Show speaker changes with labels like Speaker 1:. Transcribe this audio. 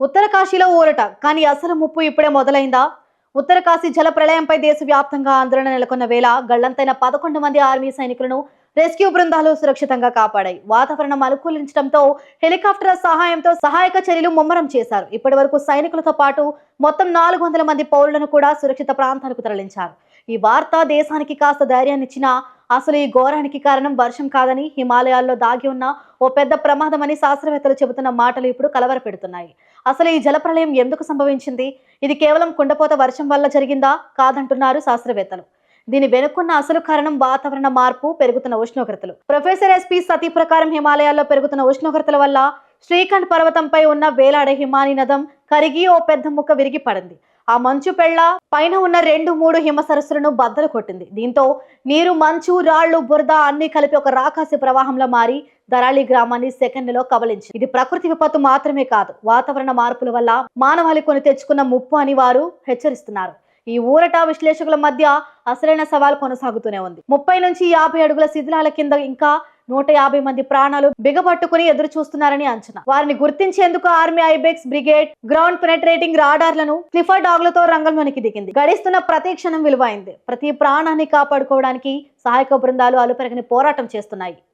Speaker 1: ఉత్తరకాశీలో ఊరట. కానీ అసలు ముప్పు ఇప్పుడే మొదలైందా? ఉత్తరకాశీ జల ప్రళయంపై దేశవ్యాప్తంగా ఆందోళన నెలకొన్న వేళ గళ్ళంతైన పదకొండు మంది ఆర్మీ సైనికులను రెస్క్యూ బృందాలు సురక్షితంగా కాపాడాయి. వాతావరణం అనుకూలించడంతో హెలికాప్టర్ సహాయంతో సహాయక చర్యలు ముమ్మరం చేశారు. ఇప్పటి వరకు సైనికులతో పాటు మొత్తం నాలుగు వందల మంది పౌరులను కూడా సురక్షిత ప్రాంతాలకు తరలించారు. ఈ వార్త దేశానికి కాస్త ధైర్యాన్నిచ్చినా అసలు ఈ ఘోరానికి కారణం వర్షం కాదని హిమాలయాల్లో దాగి ఉన్న ఓ పెద్ద ప్రమాదమని శాస్త్రవేత్తలు చెబుతున్న మాటలు ఇప్పుడు కలవరపెడుతున్నాయి. అసలు ఈ జలప్రలయం ఎందుకు సంభవించింది? ఇది కేవలం కుండపోత వర్షం వల్ల జరిగిందా? కాదంటున్నారు శాస్త్రవేత్తలు. దీని వెనుక్కున్న అసలు కారణం వాతావరణ మార్పు పెరుగుతున్న ఉష్ణోగ్రతలు. ప్రొఫెసర్ ఎస్పి సతీ ప్రకారం హిమాలయాల్లో పెరుగుతున్న ఉష్ణోగ్రతల వల్ల శ్రీఖండ్ పర్వతంపై ఉన్న వేలాడే హిమాని నదం కరిగి ఓ పెద్ద ముక్క విరిగి పడింది ఆ మంచు పెళ్ళ పైన ఉన్న రెండు మూడు హిమ సరస్సులను బద్దలు కొట్టింది. దీంతో నీరు మంచు రాళ్ళు బురద అన్ని కలిపి ఒక రాకాసి ప్రవాహంలో మారి దరాళి గ్రామాన్ని సెకండ్లలో కబలించింది ఇది ప్రకృతి విపత్తు మాత్రమే కాదు వాతావరణ మార్పుల వల్ల మానవాళి కొని తెచ్చుకున్న ముప్పు అని వారు హెచ్చరిస్తున్నారు. ఈ ఊరట విశ్లేషకుల మధ్య అసలైన సవాల్ కొనసాగుతూనే ఉంది. ముప్పై నుంచి యాభై అడుగుల శిథిలాల కింద ఇంకా నూట యాభై మంది ప్రాణాలు బిగపట్టుకుని ఎదురు చూస్తున్నారని అంచనా. వారిని గుర్తించేందుకు army ibex brigade ground penetrating రాడార్లను క్లిఫర్ డాగ్లతో రంగంలోనికి దిగింది. గడిస్తున్న ప్రతి క్షణం విలువైంది. ప్రతి ప్రాణాన్ని కాపాడుకోవడానికి సహాయక బృందాలు అలుపెరగని పోరాటం చేస్తున్నాయి.